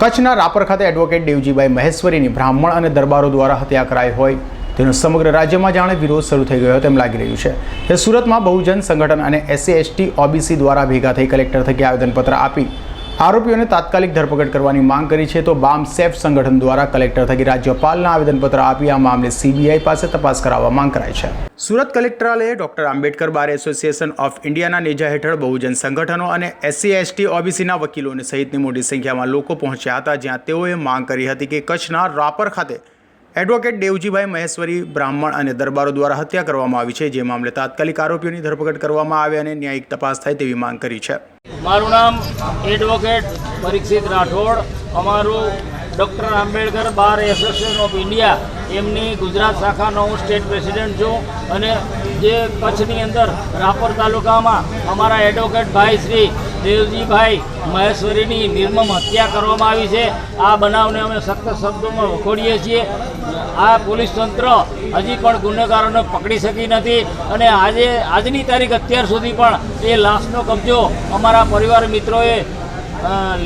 કચ્છના રાપર ખાતે એડવોકેટ દેવજીભાઈ મહેશ્વરીની બ્રાહ્મણ અને દરબારો દ્વારા હત્યા કરાઈ હોય તેનો સમગ્ર રાજ્યમાં જાણે વિરોધ શરૂ થઈ ગયો તેમ લાગી રહ્યું છે. તે સુરતમાં બહુજન સંગઠન અને એસસી, એસટી, ઓબીસી દ્વારા ભેગા થઈ કલેક્ટર થકી આવેદનપત્ર આપી આરોપીઓને તાત્કાલિક ધરપકડ કરવાની માંગ કરી છે તો બામ સેફ સંગઠન દ્વારા કલેક્ટર થકી રાજ્યપાલના આવેદનપત્ર આપી આ મામલે સીબીઆઈ પાસે તપાસ કરાવવા માંગ કરાઈ છે. Surat કલેક્ટરાલયે doctor Ambedkar bar association of ઇન્ડિયાના નેજા હેઠળ બહુજન સંગઠનો અને એસસી એસટી ઓબીસીના વકીલોને સહિતની મોટી સંખ્યામાં લોકો પહોંચ્યા હતા, જ્યાં તેઓએ માંગ કરી હતી કે કચ્છના રાપર ખાતે એડવોકેટ દેવજીભાઈ મહેશ્વરી બ્રાહ્મણ અને દરબારો દ્વારા હત્યા કરવામાં આવી છે, જે મામલે તાત્કાલિક આરોપીઓની ધરપકડ કરવામાં આવે અને ન્યાયિક તપાસ થાય તેવી માંગ કરી છે. મારું નામ એડવોકેટ પરીક્ષિત રાઠોડ. અમારું doctor Ambedkar bar association of India, એમની ગુજરાત શાખાનો હું સ્ટેટ પ્રેસિડેન્ટ છું. અને જે કચ્છની અંદર રાપર તાલુકામાં અમારા એડવોકેટ ભાઈ શ્રી દેવજીભાઈ મહેશ્વરીની નિર્મમ હત્યા કરવામાં આવી છે. આ બનાવને અમે સખત શબ્દોમાં વખોડીએ છીએ. આ પોલીસ તંત્ર હજી પણ ગુનેગારોને પકડી શકી નથી અને આજે, આજની તારીખ અત્યાર સુધી પણ એ લાશનો કબજો અમારા પરિવાર મિત્રોએ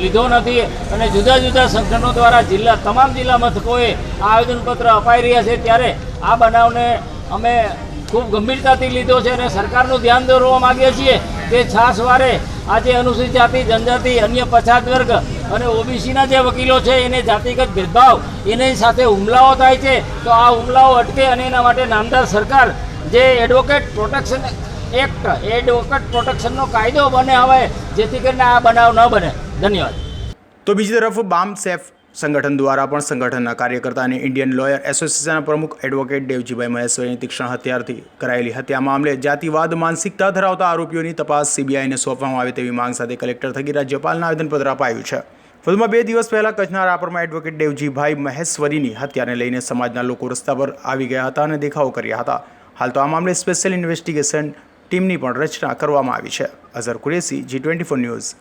લીધો નથી અને જુદા જુદા સંગઠનો દ્વારા જિલ્લા, તમામ જિલ્લા મથકોએ આવેદનપત્ર અપાઈ રહ્યા છે. ત્યારે આ બનાવને અમે ખૂબ ગંભીરતાથી લીધો છે અને સરકારનું ધ્યાન દોરવા માગીએ છીએ કે છાસવારે આજે અનુસૂચિત જાતિ જનજાતિ, અન્ય પછાત વર્ગ અને ઓબીસીના જે વકીલો છે, એને જાતિગત ભેદભાવ, એની સાથે હુમલાઓ થાય છે, તો આ હુમલાઓ અટકે અને એના માટે નામદાર સરકાર જે એડવોકેટ પ્રોટેક્શન એક્ટ, એડવોકેટ પ્રોટેક્શનનો કાયદો બને હવે જેથી કરીને આ બનાવ ન બને. ધન્યવાદ. તો બીજી તરફ બામ સેફ સંગઠન દ્વારા પણ સંગઠનના કાર્યકર્તા અને ઇન્ડિયન લોયર એસોસિએશનના પ્રમુખ એડવોકેટ દેવજીભાઈ મહેશ્વરીની તીક્ષ્ણ હત્યારથી કરાયેલી હત્યા મામલે જાતિવાદ, માનસિકતા ધરાવતા આરોપીઓની તપાસ સીબીઆઈને સોંપવામાં આવે તેવી માંગ સાથે કલેક્ટર થકી રાજ્યપાલના આવેદનપત્ર અપાયું છે. વધુમાં બે દિવસ પહેલાં કચ્છના રાપરમાં એડવોકેટ દેવજીભાઈ મહેશ્વરીની હત્યાને લઈને સમાજના લોકો રસ્તા પર આવી ગયા હતા અને દેખાવો કર્યા હતા. હાલ તો આ મામલે સ્પેશિયલ ઇન્વેસ્ટિગેશન ટીમની પણ રચના કરવામાં આવી છે. Azhar Qureshi, G twenty four news.